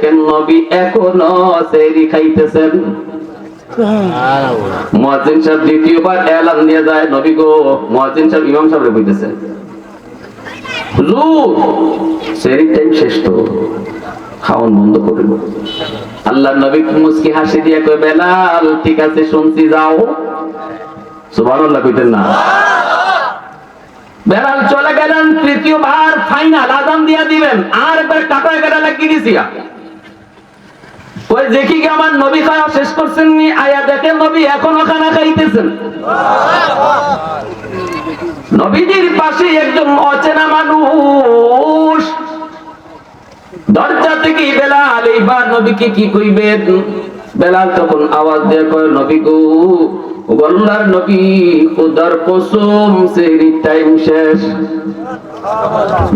দেখেন নবী এখনও সেরি খাইতেছেন। মুয়াজ্জিন সাহেব দ্বিতীয়বার এলান দিয়ে যায়, নবী গো, মুয়াজ্জিন সাহেব, ইমাম সাহেব কইতেছে হুজুর সেরি টাইম শেষ তো বন্ধ আল্লাহ নবী মুস্কি হাসি দিয়ে কই বেলাল, ঠিক আছে, শুনছি, যাও। সুবহানাল্লাহ কইতেন না। বেলাল চলে গেলেন, তৃতীয়বার ফাইনাল আজান দিয়া দিবেন। আর একবার কাটায় কাটা লাগিয়ে দিছি ওই দেখি কি আমার নবী খাওয়া শেষ করছেন নি আয়া দেখে নবী এখনও খানা খাইতেছেন। নবীজির পাশে একজন অচেনা মানুষ। দরজা থেকে বেলাল, এইবার নবীকে কি কইবেন? বেলাল তখন আওয়াজ দিয়ে নবী গো গল্লার নবী খুদার কসম টাইম শেষ।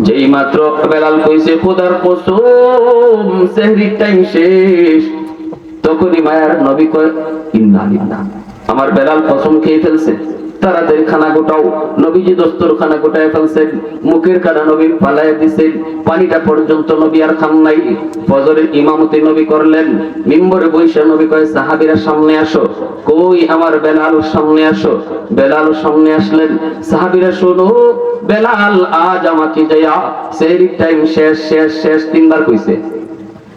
যেই মাত্র বেলাল কইছে খুদার কসম সেহরি টাইম শেষ। তখনই মায়ার নবী কয়, ইন্না আমার বেলাল কসম খেয়ে ফেলছে। তাড়াতাড়ি খানা গোটাও, নবীজি দস্তর খানা গোটায় ফেলছেন, মুখের কানা নবী পালায় দিছেন, পানিটা পর্যন্ত নবী আর খান নাই। ফজরের ইমামতি নবী করলেন, মিম্বরে বৈশা নবী কয়, সাহাবীরা সামনে আসো। কই আমার বেলাল সামনে আসো? বেলাল সামনে আসলেন। সাহাবীরা শোনো, বেলাল আজ আমাকে যাইয়া সেহরির টাইম শেষ শেষ শেষ তিনবার কইছে।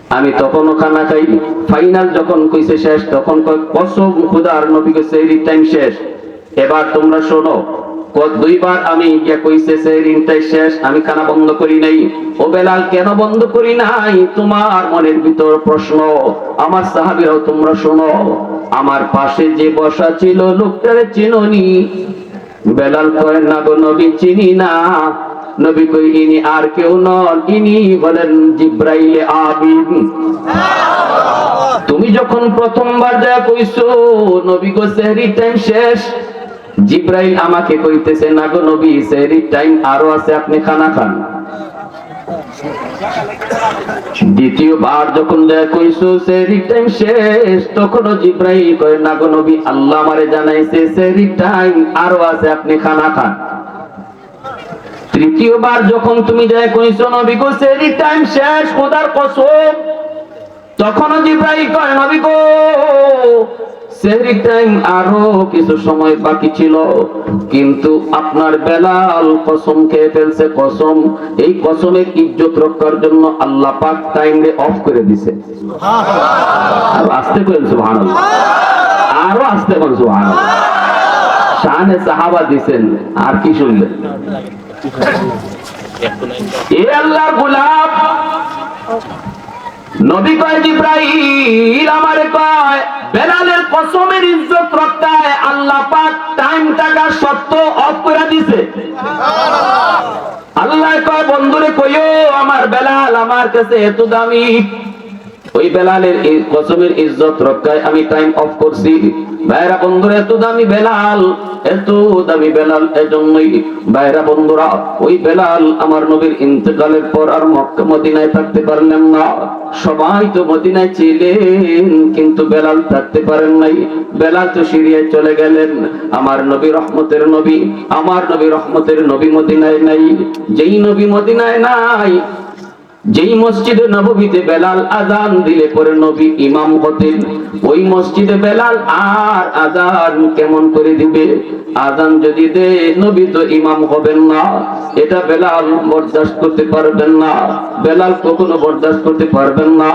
আমি তখনও খানা খাই ফাইনাল যখন কইছে শেষ, তখন কয়, কসম খুদার নবী কইছে এই টাইম শেষ। এবার তোমরা শোনো। দুইবার আমি শেষ, আমি খানা বন্ধ করি নাই। ও বেলাল, কেন বন্ধ করি নাই? তোমার মনের ভিতর প্রশ্ন। আমার সাহাবীরাও তোমরা শোনো। আমার পাশে যে বসা ছিল বেলাল না গো নবী, চিনি না। নবী কই ইনি আর কেউ নন। ইনি বলেন, জিব্রাইলে আবিদ। তুমি যখন প্রথমবার যা কইছো, নবী গো সেহরি টাইম শেষ। জিব্রাইল আমাকে কইতেছে না গো নবী সেহরি টাইম আরও আছে, আপনি খানা খান। দ্বিতীয়বার যখন যা কইছো সেহরি টাইম শেষ জিব্রাইল কয় না গো নবী, আল্লাহ আমারে জানাইছে সেহরি টাইম আরও আছে, আপনি খানা খান। তৃতীয়বার যখন তুমি যায় কইছো, নবী গো সেরি টাইম শেষ, খোদার কসম, তখনও জিব্রাইল কয়, নবী গো সেহরি টাইম আরও কিছু সময় বাকি ছিল, কিন্তু আপনার বেলাল কসম খেয়ে ফেলছে, কসম। এই কসমের ইজ্জত রক্ষার জন্য আল্লাহ পাক টাইম অফ করে দিছে। আস্তে করেন সুবহানাল্লাহ। আরও আস্তে করেন সুবহানাল্লাহ। শানে সাহাবা দিছেন, আর কি শুনলেন? এ আল্লাহর গোলাপ। নবী কয়, জিব্রাইল আমারে কয় বেলালের কসমের ইজ্জত রক্ষায় আল্লাহ পাক টাইম টাকা সত্য অফ করে দিছে। আল্লাহ কয় বন্ধুরে কইও আমার বেলাল আমার কাছে এত দামি। ওই বেলালের এই কসমের ইজ্জত রক্ষায় আমি টাইম অফ করছি। ভাইরা বন্ধুরা, এত দামি বেলাল, এত দামি বেলাল, এজন্যই ভাইরা বন্ধুরা, ওই বেলাল আমার নবীর ইন্তেকালের পর আর মক্কা, মদিনায় থাকতে পারলেন না। সবাই তো মদিনায় ছিলেন, কিন্তু বেলাল থাকতে পারেন নাই। বেলাল তো সিরিয়ায় চলে গেলেন। আমার নবী রহমতের নবী, আমার নবী রহমতের নবী মদিনায় নাই। যেই নবী মদিনায় নাই যেই মসজিদে নববীতে বেলাল আজান দিলে পরে নবী ইমাম হতেন, ওই মসজিদে বেলাল আর আজান কেমন করে দিবে? আজান যদি দে নবী তো ইমাম হবেন না। এটা বেলাল বরদাস্ত করতে পারবেন না। বেলাল কখনো বরদাস্ত করতে পারবেন না।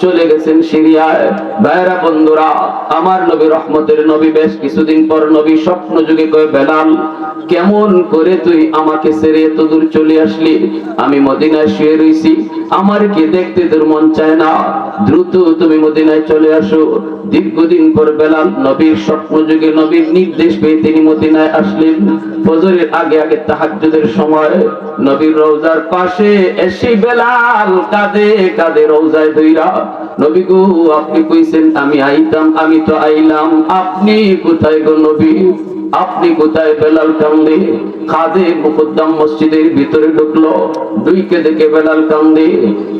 চলে গেছেন সিরিয়ায়। ভাইরা বন্ধুরা, আমার নবী রহমতের নবী বেশ কিছুদিন পর নবী স্বপ্ন যুগে কয়, বেলাল, কেমন করে তুই আমাকে ছেড়ে এত দূর চলে আসলি? আমি মদিনায় শুয়ে রইছি। আমার কি দেখতে তোর মন চায় না? দ্রুত তুমি মদিনায় চলে আসো। দীর্ঘদিন পর বেলাল নবীর স্বপ্ন যুগে নবীর নির্দেশ পেয়ে তিনি মদিনায় আসলেন। ফজরের আগে আগে তাহাজ্জুদের সময় নবীর রোজার পাশে এসি বেলাল কাঁদে কাঁদে রোজায় ধৈরা নবী গু, আপনি কইছেন, আমি আইতাম, আমি তো আইলাম। আপনি কোথায় গো নবী? আপনি কোথায় বেলাল কান্দে? খাদে মুকদ্দম মসজিদের ভিতরে ঢুকলো। দুইকে দেখে বেলাল কান্দে।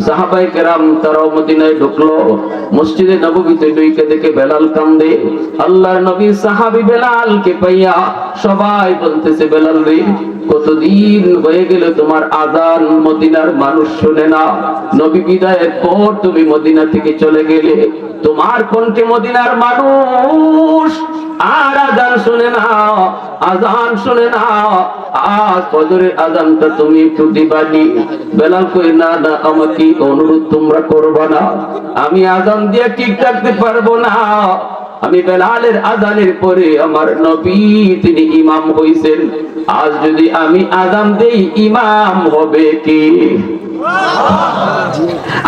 সাহাবাই কেরাম তারাও মদিনায় ঢুকলো। মসজিদে নববীতে দুইকে দেখে বেলাল কান্দে। আল্লাহর নবী সাহাবি বেলালকে পাইয়া সবাই বলতেছে, বেলাল রে, কতদিন হয়ে গেল তোমার আজান? মদিনার মানুষ শুনে না। নবী বিদায়ের পর তুমি মদিনা থেকে চলে গেলে। তোমার কণ্ঠে মদিনার মানুষ? আর আজান শুনে না আজান শুনে না আজ ফজরের আজানটা তুমি একটু দিবানি। বেলাল কই, না না, আমাকে অনুরোধ তোমরা করবা না? আমি আজান দিয়ে ঠিক রাখতে পারব না। আমি বেলালের আজানের পরে আমার নবী তিনি ইমাম হইছেন। আজ যদি আমি আজান দেই, ইমাম হবে কি?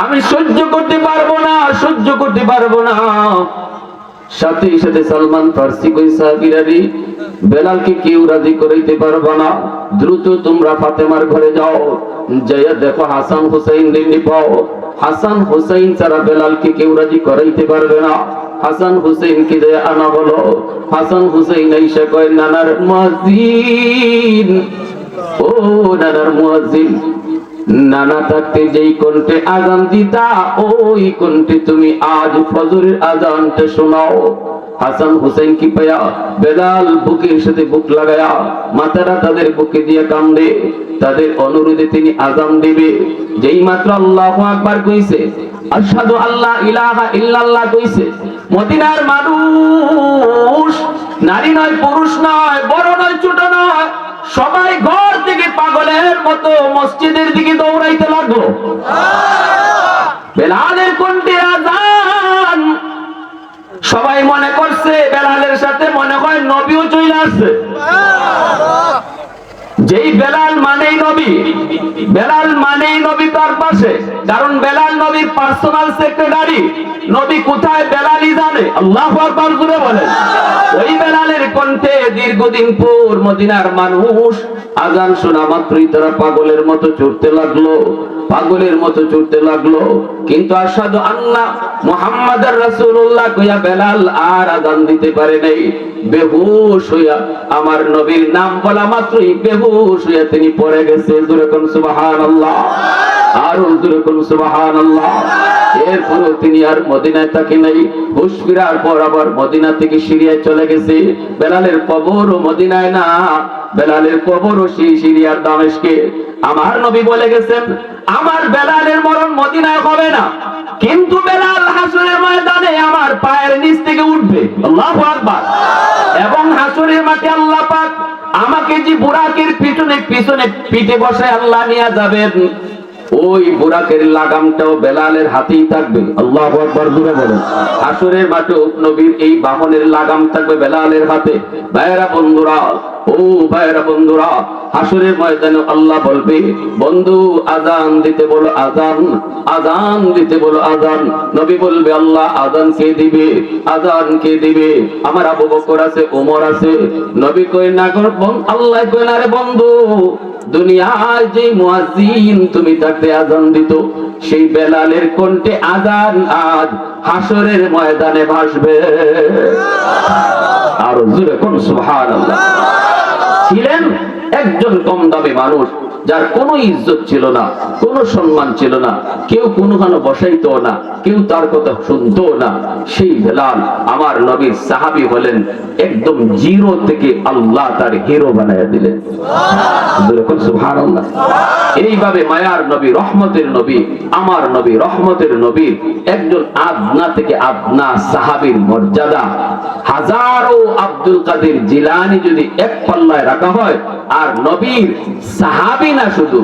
আমি সহ্য করতে পারব না, সহ্য করতে পারব না। সাথে সাথে সালমান ফার্সি কই সাহাবীরারি বেলালকে কেউ রাজি করাইতে পারবে না। দ্রুত তোমরা ফাতেমার ঘরে যাও। যাইয়া দেখো হাসান হুসাইন দিল্লি পাও। হাসান হুসাইন ছাড়া বেলালকে কেউ রাজি করাইতে পারবে না। হাসান হুসেন কি দে আনা বলো। হাসান হুসেন আইসা কয়, নানার মুয়াজ্জিন, ও নানার মুয়াজ্জিন নানা থাকতে যেই কণ্ঠে আজান দিতা, ওই কণ্ঠে তুমি আজ ফজরের আজানটা শোনাও। হাসান হুসেন কি পায়া বেলাল বুকের সাথে বুক লাগায়া মাথারা তাদের বুকে দিয়ে কান্দে তাদের অনুরোধে তিনি আজান দিবে। যেই মাত্র আল্লাহ আকবার কইছে, আশহাদু আল্লাহ ইলাহা ইল্লাল্লাহ কইছে, মদিনার মানুষ নারী নয়, পুরুষ নয়, বড় নয়, ছোট নয় সবাই ঘর থেকে পাগলের মতো মসজিদের দিকে দৌড়াইতে লাগল। বেলালের কোনটি আজান। সবাই মনে করছে, বেলালের সাথে মনে হয় নবীও চলে আসছে। যেই বেলাল মানেই নবী। বেলাল মানেই নবী তার পাশে। কারণ বেলাল নবীর পার্সোনাল সেক্রেটারি নবী কোথায় বেলালই জানে। আল্লাহ আকবার জুড়ে বলেন। ওই বেলালের কণ্ঠে দীর্ঘদিন পর মদিনার মানুষ আজান শোনা মাত্রই তারা পাগলের মতো চড়তে লাগল। পাগলের মতো চড়তে লাগল। কিন্তু আসাদু আল্লাহ মোহাম্মদ রাসূলুল্লাহ কইয়া বেলাল আর আজান দিতে পারে নাই। বেহুশ হইয়া আমার নবীর নাম বলা মাত্রই বেহুশ। হইয়া তিনি পড়ে গেছে, জোরে কোন সুবহানাল্লাহ? আরও জোরে কোন সুবহানাল্লাহ? এরপর তিনি আর মদিনায় থাকে নাই। হুশ ফিরার পর আবার মদিনা থেকে সিরিয়ায় চলে গেছে। বেলালের কবর ও মদিনায় না। বেলালের কবর ও সেই সিরিয়ার দামেশকে। আমার নবী বলে গেছেন, আমার বেলালের মরণ মদিনায় হবে না। কিন্তু বেলাল হাসুরের ময়দানে আমার পায়ের নিচ থেকে উঠবে। আল্লাহু আকবার। এবং হাসুরের মাঠে আল্লাহ পাক আমাকে যে বুড়াকের পিছনে পিছনে পিঠে বসে আল্লাহ নিয়ে যাবেন। ওই বুরাকের লাগামটাও বেলালের হাতেই থাকবে। আল্লাহ আকবার দূরে বলেন। হাসুরের মাঠে নবীর এই বাহনের লাগাম থাকবে বেলালের হাতে। ভাইরা বন্ধুরা, ও ভাইরা বন্ধুরা, হাসুরের ময়দানে আল্লাহ বলবে, বন্ধু, আজান দিতে বলো আজান আজান দিতে বলো আজান। নবী বলবে, আল্লাহ, আজান কে দিবে? আজান কে দিবে? আমার আবু বকর আছে, ওমর আছে। নবী কই না কর আল্লাহ কই না রে বন্ধু দুনিয়ার যে মুয়াজ্জিন তুমি তাকে আজান দিত সেই বেলালের কণ্ঠে আজান আজ হাসরের ময়দানে ভাসবে। আর জুড়ে কোন সুবহানাল্লাহ। ছিলেন একজন কম দামি মানুষ। যার কোনো ইজ্জত ছিল না, কোনো সম্মান ছিল না, কেউ কোনোখানে বসাইতো না, কেউ তার কথা শুনতো না, সেই বেলাল আমার নবীর সাহাবি হলেন একদম জিরো থেকে আল্লাহ তার হিরো বানায় দিলেন। এইভাবে মায়ার নবী, রহমতের নবী, আমার নবী, রহমতের নবী, একজন আদনা থেকে আদনা সাহাবীর মর্যাদা। হাজারো আব্দুল কাদের জিলানি যদি এক পাল্লায় রাখা হয়, আর নবীর সাহাবী না শুধু।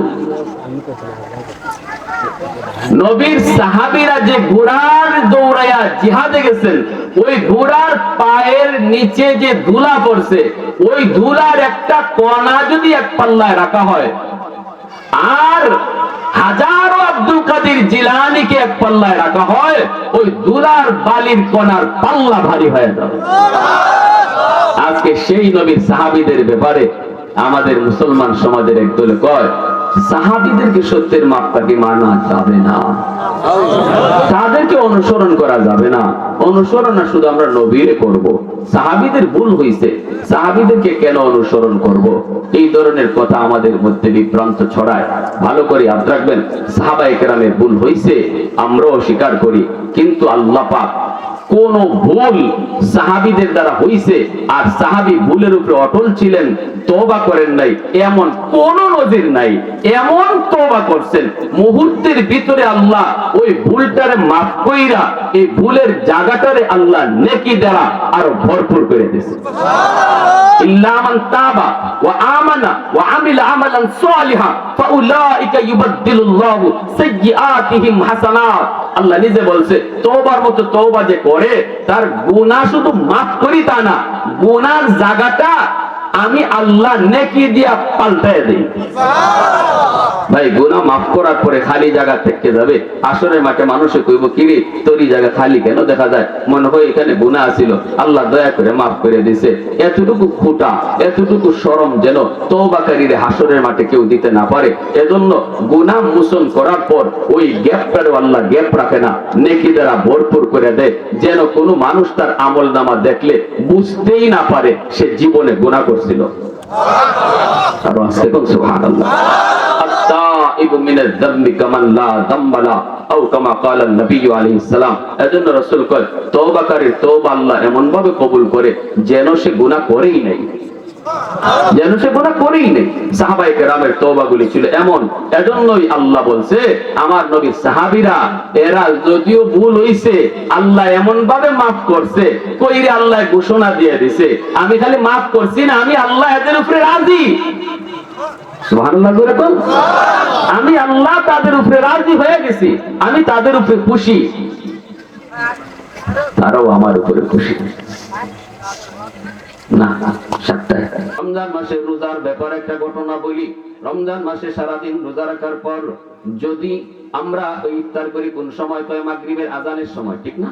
নবীর সাহাবীরা যে ঘোড়ার দৌড়াইয়া জিহাদে গেছেন, ওই ঘোড়ার পায়ের নিচে যে ধুলা পড়ছে, ওই ধুলার একটা কণা যদি এক পাল্লায় রাখা হয়, আর হাজারো আব্দুল কাদের জিলানিকে এক পাল্লায় রাখা হয়, ওই দুলার বালির কণার পাল্লা ভারী হয়ে যাবে। আজকে সেই নবীর সাহাবিদের ব্যাপারে আমাদের মুসলমান সমাজের একদল কয়, সাহাবীদেরকে সত্যের মাপকাঠি মানা যাবে না। তাদেরকে অনুসরণ করা যাবে না। অনুসরণ না শুধু আমরা নবীরে করব। সাহাবিদের ভুল হইছে। সাহাবিদেরকে কেন অনুসরণ করব? এই ধরনের কথা আমাদের মধ্যে বিভ্রান্ত ছড়ায়। ভালো করে ইয়াদ রাখবেন। সাহাবায়ে কেরামের ভুল হইছে, আমরাও স্বীকার করি। কিন্তু আল্লাহ কোন ভুল সাহাবিদের দ্বারা হইছে আর সাহাবি ভুলের উপরে অটল ছিলেন তোবা করেন নাই এমন কোন নজির নাই এমন তোবা করছেন মুহূর্তের ভিতরে আল্লাহ ওই ভুলটারে মাফ কইরা এই ভুলের জায়গাটারে আল্লাহ নেকি দ্বারা আরও ভরপুর করে দিছে ইল্লামান তাবা ওয়া আমানা ওয়া আমিলা আমালান সালিহা ফাউলাইকা সাইয়্যাতিহিম হাসানাত। আল্লাহ নিজে বলছে তওবার মতো তওবা যে তার গুনাহ শুধু মাফ করি তা না গুনার জায়গাটা আমি আল্লাহ নেকি দিয়া পাল্টায় দেই। ভাই, গুনাহ মাফ করার পরে খালি জায়গা থেকে যাবে। আসরের মাঠে মানুষে কইব কিরে তোরই জায়গা খালি কেন দেখা যায়? মনে হয় এখানে গুনাহ আছিল। আল্লাহ দয়া করে মাফ করে দিছে। এতটুকু খুঁটা, এতটুকু শরম যেন তওবাকারীর হাসরের মাঠে কেউ দিতে না পারে। এজন্য গুনাহ মোচন করার পর ওই গ্যাপটারে আল্লাহ গ্যাপ রাখে না। নেকি দ্বারা ভরপুর করে দেয়। যেন কোনো মানুষ তার আমল নামা দেখলে বুঝতেই না পারে সে জীবনে গুনাহ করছিল। আরও আসতে বল সুহান এজন্য রসুল কয় তৌবাকারীর তৌবা আল্লাহ এমন ভাবে কবুল করে যেন সে গুণা করেই নাই। যেন সে গুনাহ করেই নেই। সাহাবায়ে কেরামের তওবাগুলি ছিল এমন। এজন্যই আল্লাহ বলছে, আমার নবী সাহাবীরা, এরা যদিও ভুল হইছে, আল্লাহ এমন ভাবে maaf করছে, কইরে আল্লাহ ঘোষণা দিয়ে দিছে। আমি খালি maaf করছি না, আমি আল্লাহ এদের উপরে রাজি? আমি আল্লাহ তাদের উপরে রাজি হয়ে গেছি, আমি তাদের উপরে খুশি। তারাও আমার উপরে খুশি। না রমজান মাসে রোজার ব্যাপারে একটা ঘটনা বলি। রমজান মাসে সারাদিন রোজা রাখার পর যদি আমরা ওই ইফতার করি কোন সময়? কয় মাগরিবের আজানের সময়, ঠিক না?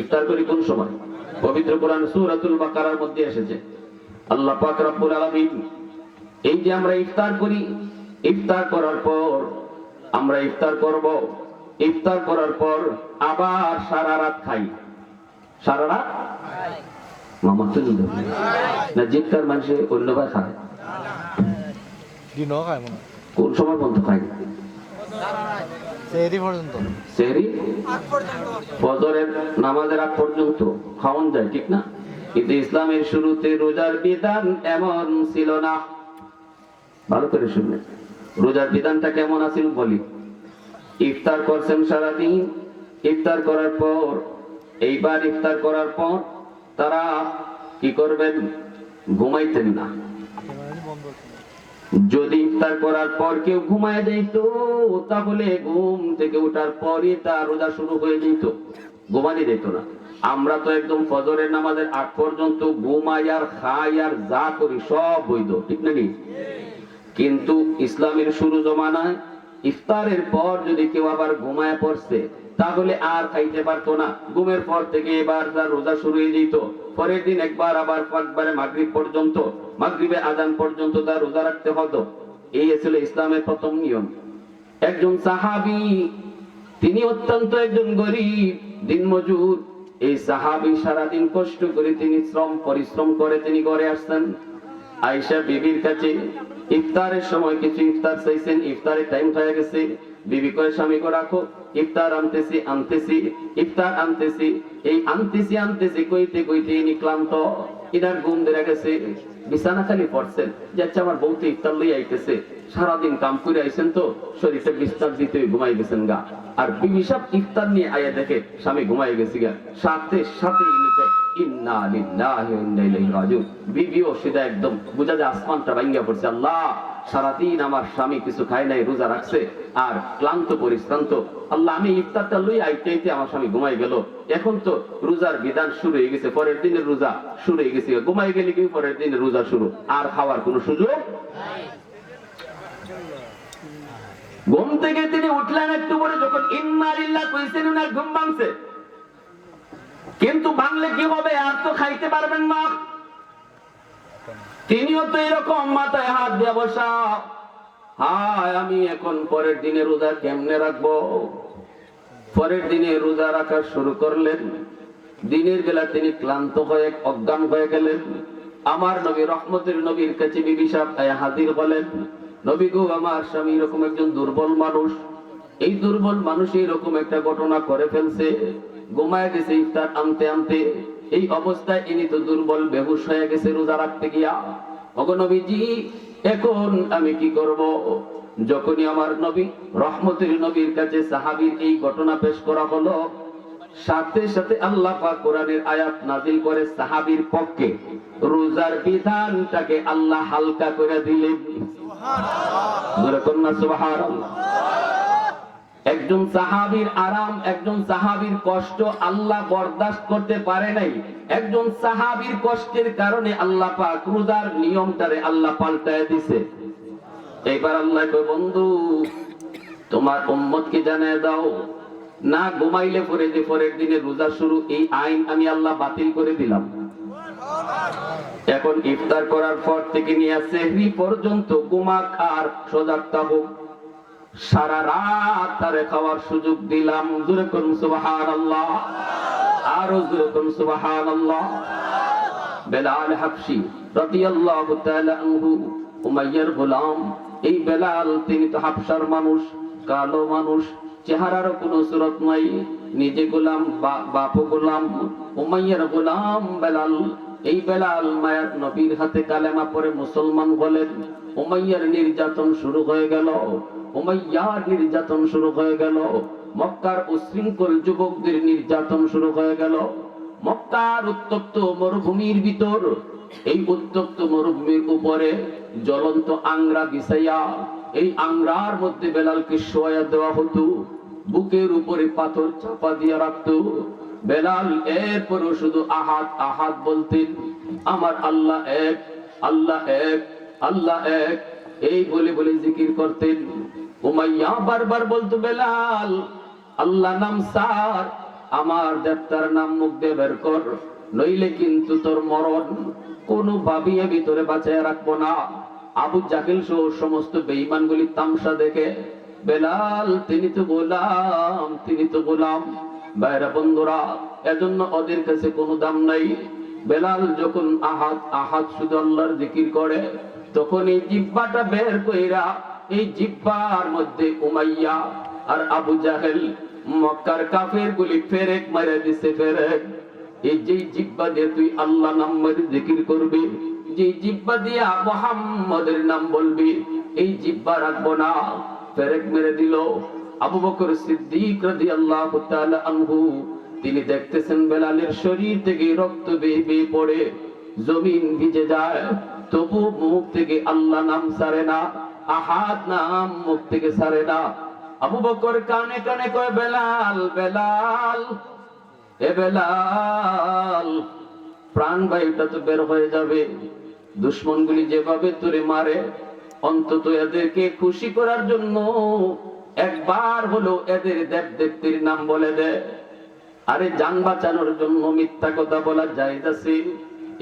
ইফতার করি কোন সময়? পবিত্র কোরআন সূরাতুল বাকারার মধ্যে এসেছে। আল্লাহ পাক রব্বুল আলামিন এই যে আমরা ইফতার করি, ইফতার করার পর আমরা ইফতার করব। ইফতার করার পর আবার সারা রাত খাই। সারা রাত? মামা নিল না জিতকার মানুষে অন্যভাবে খায়। খায় কোন সময় পর্যন্ত খায়? সেহরি পর্যন্ত। সেহরি? ফজরের নামাজের আগ পর্যন্ত খাওয়ান যায় ঠিক না? কিন্তু ইসলামের শুরুতে রোজার বিধান এমন ছিল না। ভালো করে শুনবেন রোজার বিধানটা কেমন আছিল বলি। ইফতার করছেন সারাদিন ইফতার করার পর এইবার ইফতার করার পর তারা কি করবেন? ঘুমাইতেন না। যদি ইফতার করার পর কেউ ঘুমায় যেত তাহলে ঘুম থেকে ওঠার পরই তার রোজা শুরু হয়ে যেত ঘুমানি যেত না। আমরা তো একদম ফজরের নামাজের আগ পর্যন্ত ঘুমাই আর খাই আর যা করি সব বৈধ, ঠিক নাকি কিন্তু ইসলামের শুরু জমানায় ইফতারের পর যদি কেউ আবার ঘুমায় পড়ছে তাহলে আর খাইতে পারতো না। ঘুমের পর থেকে এবার তার রোজা শুরু হয়ে যেত। পরের দিন একবার আবার একবারে মাগরিব পর্যন্ত, মাগরিবে আজান পর্যন্ত তার রোজা রাখতে হতো। এই ছিল ইসলামের প্রথম নিয়ম। একজন সাহাবি, তিনি অত্যন্ত একজন গরিব, দিনমজুর। এই সাহাবি সারাদিন কষ্ট করে তিনি শ্রম, পরিশ্রম করে তিনি ঘরে আসতেন। আয়েশা বিবির কাছে ইফতারের সময় কিছু ইফতার চাইছেন। ইফতারের টাইম হয়ে গেছে। বিবি কয় রাখো। ইফতার আনতেছি আনতেছি, ইফতার আনতেছি। এই আনতেছি আনতেছি কইতে কইতে ইনি ক্লান্ত। ইনার ঘুম ধরে গেছে, বিছানা খালি আমার ইফতার লই আইতেছে। সারাদিন কাম করে আইছেন তো শরীরে দিতে ঘুমাই গেছেন গা। আর বিবি সব ইফতার নিয়ে আয়া দেখে স্বামী ঘুমাই গেছে গা। সাথে সাথে ইনি ইন্না লিল্লাহি ওয়া ইন্না ইলাইহি রাজিউন। বিবিও একদম, বুঝা যায় আসমানটা পড়ছে। আল্লাহ, সারাদিন আমার স্বামী কিছু খায় নাই, রোজা রাখছে আর ক্লান্ত, পরিশ্রান্ত। আল্লাহ, আমি ইফতারটা লই আমার স্বামী ঘুমাই গেল। এখন তো রোজার বিধান শুরু হয়ে গেছে, পরের দিনের রোজা শুরু হয়ে গেছে। ঘুমাই গেলে কি পরের দিনের রোজা শুরু? আর খাওয়ার কোনো সুযোগ ঘুম থেকে তিনি উঠলেন একটু পরে, যখন ইন্নালিল্লাহ কইছেন, উনার ঘুম ভাঙছে। কিন্তু ভাঙলে কি হবে? আর তো খাইতে পারবেন না। তিনিও তো এরকম মাথায় হাত দিয়ে বসা। হায়, আমি এখন পরের দিনে রোজা কেমনে রাখব? পরের দিনে রোজা রাখা শুরু করলেন। দিনের বেলা তিনি ক্লান্ত হয়ে, অজ্ঞান হয়ে গেলেন। আমার নবী, রহমতের নবীর কাছে বিবি সাহেব হাজির হলেন। নবী গো, আমার স্বামী এরকম একজন দুর্বল মানুষ। এই দুর্বল মানুষ এরকম একটা ঘটনা করে ফেলছে। ঘুমায় গেছে ইফতার আনতে আনতে, এই অবস্থায় ইনি তো দুর্বল, বেহুশ হয়ে গেছে রোজা রাখতে গিয়া। অগনবীজি এখন আমি কি করব? যখনই আমার নবী, রহমতের নবীর কাছে সাহাবীর এই ঘটনা পেশ করা হলো, সাথে সাথে আল্লাহ কোরআনের আয়াত নাজিল করে সাহাবীর পক্ষে। রোজার বিধানটাকে আল্লাহ হালকা করে দিলেন। কন্যা সুবহানাল্লাহ। একজন সাহাবীর আরাম, একজন সাহাবীর কষ্ট আল্লাহ বরদাস্ত করতে পারে নাই। একজন সাহাবীর কষ্টের কারণে আল্লাহ পাক রোজার নিয়মটারে আল্লাহ পাল্টায় দিছে। এবার আল্লাহ কয়, বন্ধু, তোমার উম্মতকে জানিয়ে দাও। না ঘুমাইলে পরে যে পরের দিনে রোজা শুরু, এই আইন আমি আল্লাহ বাতিল করে দিলাম। এখন ইফতার করার পর থেকে নিয়ে সেহরি পর্যন্ত গুমাক আর সজাগ থাকুক সারা রাত তারে খাওয়ার সুযোগ দিলাম। জোরে করুন সুবাহান আল্লাহ আরও জোরে করুন সুবাহান আল্লাহ বেলাল হাফসি রাদিয়াল্লাহু তাআলা আনহু, উমাইয়ার গোলাম। এই বেলাল, তিনি তো হাফসার মানুষ, কালো মানুষ। চেহারার কোনো সুরত নাই। নিজে গোলাম বাপ গোলাম, উমাইয়ার গোলাম বেলাল। এই বেলাল মায়ার নবীর হাতে কালেমা পরে মুসলমান বলেন উমাইয়ার নির্যাতন শুরু হয়ে গেল। উমাইয়ার নির্যাতন শুরু হয়ে গেল। মক্কার উশৃঙ্খল যুবকদের নির্যাতন শুরু হয়ে গেল। মক্কার উত্তপ্ত মরুভূমির ভিতর, এই উত্তপ্ত মরুভূমির উপরে জ্বলন্ত আংরা বিছাইয়া, এই আংরার মধ্যে বেলালকে শোয়া দেওয়া হতো। বুকের উপরে পাথর চাপা দিয়ে রাখতো। বেলাল এরপর শুধু আহাত আহাত বলতেন, আমার আল্লাহ এক আল্লাহ এক আল্লাহ এক। এই বলে বলে জিকির করতেন। উমাইয়া বারবার বলতো, বেলাল, আল্লাহ নাম সার, আমার দেবতার নাম মুখ দিয়ে বের কর, নইলে কিন্তু তোর মরণ কোনো ভাবিয়ে ভিতরে বাঁচায় রাখব না। আবু জাকিল সহ সমস্ত বেঈমান গুলি তামসা দেখে, বেলাল, তিনি তো গোলাম, তিনি তো গোলাম। বাইরা বন্ধুরা, এজন্য ওদের কাছে কোনো দাম নাই। বেলাল যখন আহাত আহাত শুধু আল্লাহর জিকির করে, তখন এই জিব্বাটা বের কইরা এই জিব্বার মধ্যে উমাইয়া আর আবু জাহেল মক্কার কাফের গুলি ফেরেক মারে দিছে ফেরেক। এই যে জিব্বা দিয়ে তুই আল্লাহ নামের জিকির করবি যে জিব্বা দিয়া মোহাম্মদের নাম বলবি, এই জিব্বা রাখব না। ফেরেক মেরে দিল। আবু বকর সিদ্দিক রাদিয়াল্লাহু তাআলা আনহু, তিনি দেখতেছেন বেলালের শরীর থেকে রক্ত বেয়ে বেয়ে পড়ে, জমিন ভিজে যায়, তবু মুখ থেকে আল্লাহ নাম সারে না। আহাদ নাম মুখ থেকে সারে না। আবু বকর কানে কানে কয়, বেলাল বেলাল, এ বেলাল, প্রাণ বায়ুটা তো বের হয়ে যাবে। দুশ্মনগুলি যেভাবে তোরে মারে, অন্তত এদেরকে খুশি করার জন্য একবার হলো এদের দেব দেবীর নাম বলে দে। আরে যান বাঁচানোর জন্য মিথ্যা কথা বলা যায় আছে।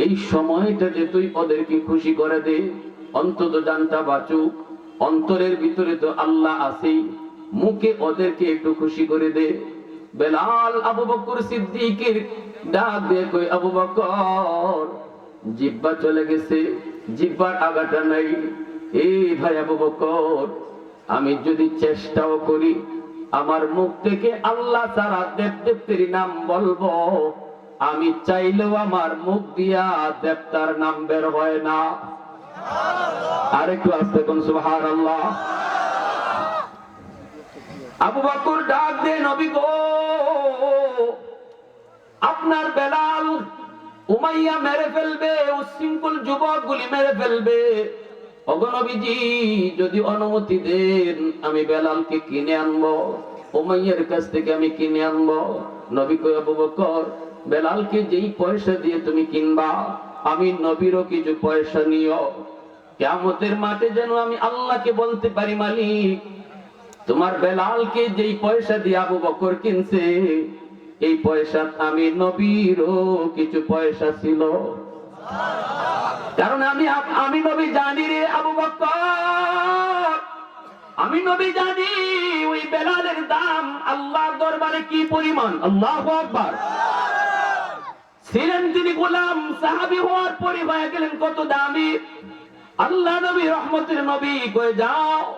এই সময়টাতে তুই ওদেরকে খুশি করে দে, অন্তত জানটা বাঁচুক। অন্তরের ভিতরে তো আল্লাহ আছেই। মুখে ওদেরকে একটু খুশি করে দে। বেলাল আবু বকর সিদ্দিকের ডাক দিয়ে কই আবু বকর, জিব্বা চলে গেছে, জিব্বার আগাটা নাই। এই ভাই আবু বকর, আমি যদি চেষ্টাও করি, আমার মুখ থেকে আল্লাহ সারা দেব দেবতির নাম বলব। আমি চাইলেও আমার মুখ দিয়া দেবতার নাম বের হয় না। আরেকটু আসতে কোন সুহার আল্লাহ আবু বকর ডাক দে নবী গো, আপনার বেলাল উমাইয়া মেরে ফেলবে, উশৃঙ্খল যুবক গুলি মেরে ফেলবে। অগনবীজি যদি অনুমতি দেন, আমি বেলালকে কিনে আনব, উমাইয়ার কাছ থেকে আমি কিনে আনব। নবী কই আবু বকর, বেলালকে যেই পয়সা দিয়ে তুমি কিনবা, আমি নবীরও কিছু পয়সা নিও। কেমতের মাঠে যেন আমি আল্লাহকে বলতে পারি, মালিক, তোমার বেলালকে যেই পয়সা দিয়ে আবু বকর কিনছে, এই পয়সা আমি নবীরও কিছু পয়সা ছিল। কারণ আমি আমি নবী জানি রে আবু বকর। আমি নবী জানি ওই বেলালের দাম আল্লাহর দরবারে কি পরিমাণ? আল্লাহ আকবার। ছিলেন তিনি গোলাম, সাহাবি হওয়ার পরে গেলেন কত দামি? আল্লাহ নবী রহমতের নবী কয়ে যাও।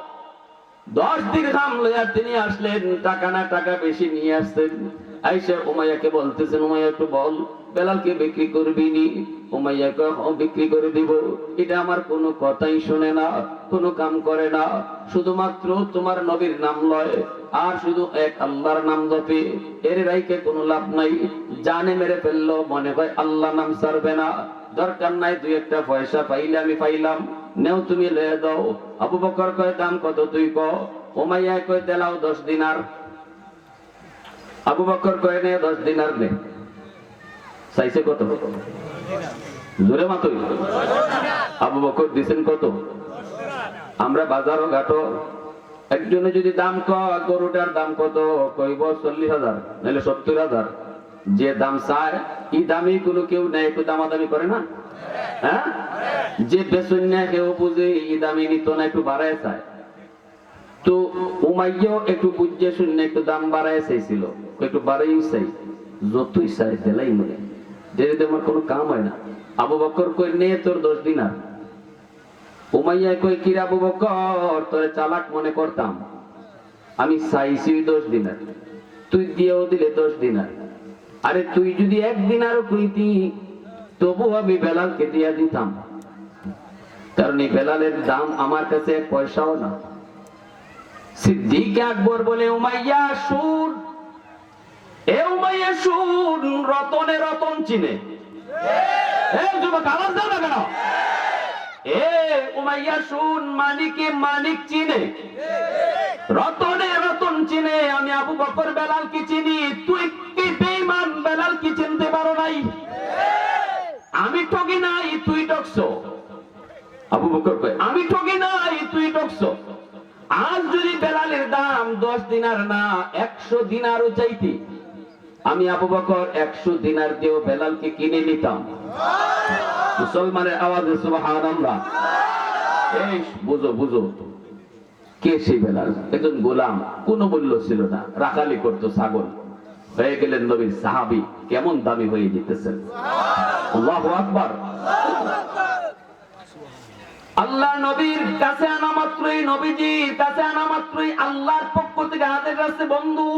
দশ দিন ঘাম লইয়া তিনি আসলেন টাকা না টাকা বেশি নিয়ে আসছেন আইসা উমাইয়াকে বলতেছেন উমাইয়া একটু বল বেলালকে বিক্রি করবি নি? উমাইয়াকে "হ্যাঁ, বিক্রি করে দিব। এটা আমার কোনো কথাই শুনে না কোনো কাম করে না। শুধুমাত্র তোমার নবীর নাম লয় আর শুধু এক আল্লাহর নাম জপে। এর রাইকে কোনো লাভ নাই। জানে মেরে ফেলল মনে হয় আল্লাহ নাম সারবে না। দরকার নাই, দুই একটা পয়সা পাইলে আমি পাইলাম। নেও তুমি লয়ে দাও। আবু বকর কয়, দাম কত তুই ক? ওমাইয়া কয় দেলাও দশ দিনার। আবু বকর কয়, নে, দশ দিনার নে। চাইছে কত? জোরে মাতই আবু বকর দিছেন কত? আমরা বাজারও ঘাটো। একজনে যদি দাম কয়, গরুটার দাম কত? কইব, চল্লিশ হাজার নাহলে সত্তর হাজার। যে দাম চায় এই দামি কোনো কেউ নেয় একটু দামাদামি করে না? হ্যাঁ? যে বেসন নেয় কেউ বুঝে এই দামি নিত না একটু বাড়ায় চায়। তো উমাইয়াও একটু বুঝে শুনে একটু দাম বাড়ায় চাইছিল। একটু বাড়াই চাই। যতই চাই দিলাই মনে। যেতে আমার কোনো কাম হয় না। আবু বকর কই, নে তোর দশ দিন আর উমাইয়া কই কি আবু বকর, তোরে চালাক মনে করতাম। আমি চাইছি দশ দিনার। তুই দিয়েও দিলে দশ দিনার। আরে তুই যদি একদিন আরও কইতি, তবু আমি বেলালকে দিয়া দিতাম। কারণ এই বেলালের দাম আমার কাছে এক পয়সাও না। সিদ্দিক আকবর বলে, উমাইয়া শুন এ উমাইয়া শুন রতনে রতন চিনে। রতনে রতন চিনে, আমি আবু বকর বেলাল কি চিনি। তুই নাই। আমি ঠকি নাই, তুই টকছো আবু বকর কয়, আমি ঠকি নাই, তুই টকছো আজ যদি বেলালের দাম দশ দিনার না, একশো দিনারও চাইতি, আমি আবু বকর একশো দিনার দিয়েও বেলালকে কিনে নিতাম। মুসলমানের আওয়াজে সুবহানাল্লাহ। এই, বুঝো বুঝো। কে সেই বেলাল? একজন গোলাম, কোনো মূল্য ছিল না। রাখালি করতো ছাগল। হয়ে গেলেন নবীর সাহাবি। কেমন দামি হয়ে যেতেছেন। আল্লাহু আল্লাহ নবীর কাছে আনা মাত্রই নবীজির কাছে আনা মাত্রই আল্লাহর পক্ষ থেকে হাতের কাছে বন্ধু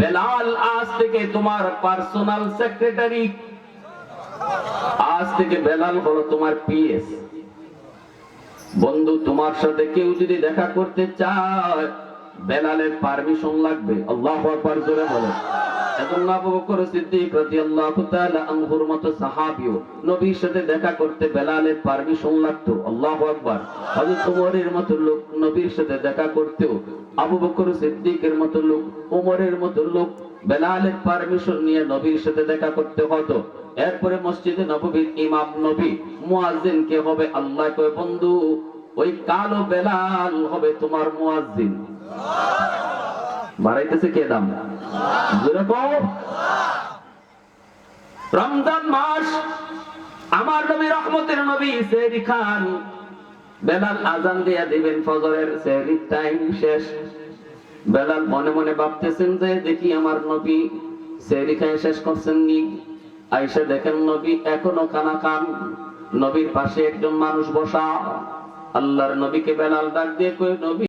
বেলাল, আজ থেকে তোমার পার্সোনাল সেক্রেটারি। আজ থেকে বেলাল হলো তোমার পিএস। বন্ধু, তোমার সাথে কেউ যদি দেখা করতে চায় বেলালের পারমিশন লাগবে। আল্লাহ আকবার জোরে বলে এবং আবু বকর সিদ্দিক রাদিয়াল্লাহু তাআলা আনহুর নবীর সাথে দেখা করতে পারমিশন আল্লাহু আকবার। হযরত ওমরের লোক নবীর সাথে দেখা করতেও আবু বকর সিদ্দিকের মতো লোক ওমরের লোক পারমিশন নিয়ে নবীর সাথে দেখা করতে হতো। এরপরে মসজিদে নববীর ইমাম নবী মুয়াজ্জিন কে হবে? আল্লাহ কয়, বন্ধু, ওই কালো বেলাল হবে তোমার মুয়াজ্জিন। বাড়াইতেছে কে দাম? রমজান মাস, আমার নবী রহমতের নবী সেরি খান বেলাল আজান দিয়া দিবেন ফজরের সেরি টাইম শেষ। বেলাল মনে মনে ভাবতেছেন যে, দেখি আমার নবী সেরি খায় শেষ করছেন নি আইসা দেখেন নবী এখনও কানা কান, নবীর পাশে একজন মানুষ বসা। আল্লাহর নবীকে বেলাল ডাক দিয়ে কই নবী